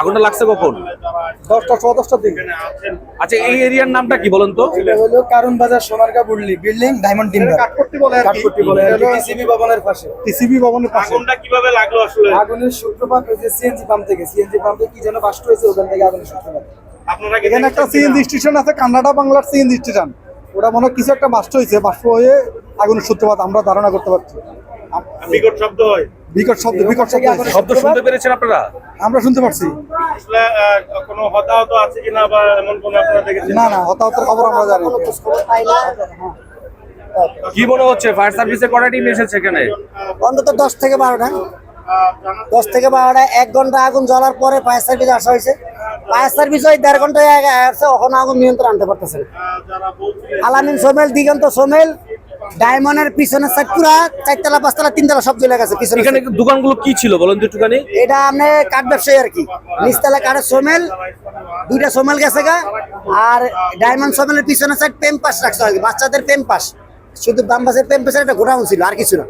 আগুনটা লাগছে কখন? দশটা সোয়া দশটার দিকে। আচ্ছা এই এরিয়ার নামটা কি বলেন তো? এটা হলো কারণ বাজার সোনারগা বুল্লি বিল্ডিং ডায়মন্ড টিম্বার কাঠপট্টি বলে কাঠপট্টি বলে টিসিবি ভবনের পাশে। টিসিবি ভবনের পাশে। আগুনটা কীভাবে লাগল আসলে? আগুনের সূত্রপাত হয়েছে সিএনজি পাম্প থেকে। সিএনজি পাম্পে কি যেন বাস্ট হয়েছে ওখান থেকে আগুনের সূত্রপাত। আপনারা এখানে একটা সিএনজি স্টেশন আছে কান্নাডা বাংলার সিএনজি স্টেশন। ওটা মনে হয় কিছু একটা বাস্ট হয়েছে বাষ্প হয়ে আগুনের সূত্রপাত আমরা ধারণা করতে পারছি। বিকট শব্দ হয়। বিকট শব্দ বিকট শব্দ শব্দ শুনতে পেরেছেন আপনারা? আমরা শুনতে পারছি। কোনো হতাহত আছে কিনা বা এমন কোনো আপনারা দেখেছেন? না না হতাহতের খবর আমরা জানি। কি মনে হচ্ছে? ফায়ার সার্ভিসে কটা টিম এসেছে এখানে? অন্তত দশ থেকে বারোটা। দশ থেকে বারোটা এক ঘণ্টা আগুন জ্বলার পরে ফায়ার সার্ভিস আসা হয়েছে। ফায়ার সার্ভিস ওই দেড় ঘণ্টা আগে আসছে ওখানে আগুন নিয়ন্ত্রণ আনতে পারতেছে আলামিন সোমেল দিগন্ত সোমেল ডায়মন্ডের পিছনের সাইড পুরা চারতলা পাঁচতলা তিনতলা সব চলে গেছে পিছনে এখানে দোকানগুলো কি ছিল বলেন তো একটুখানি? এটা আপনি কাঠ ব্যবসায়ী আর কি। নিচতলা কাঠের সোমেল দুইটা সোমেল গেছে গা। আর ডায়মন্ড সোমেলের পিছনের সাইড পেম পাস রাখছে আর কি, বাচ্চাদের পেম পাস শুধু বাম পাশের পেম পাসের একটা গোডাউন ছিল আর কিছু না।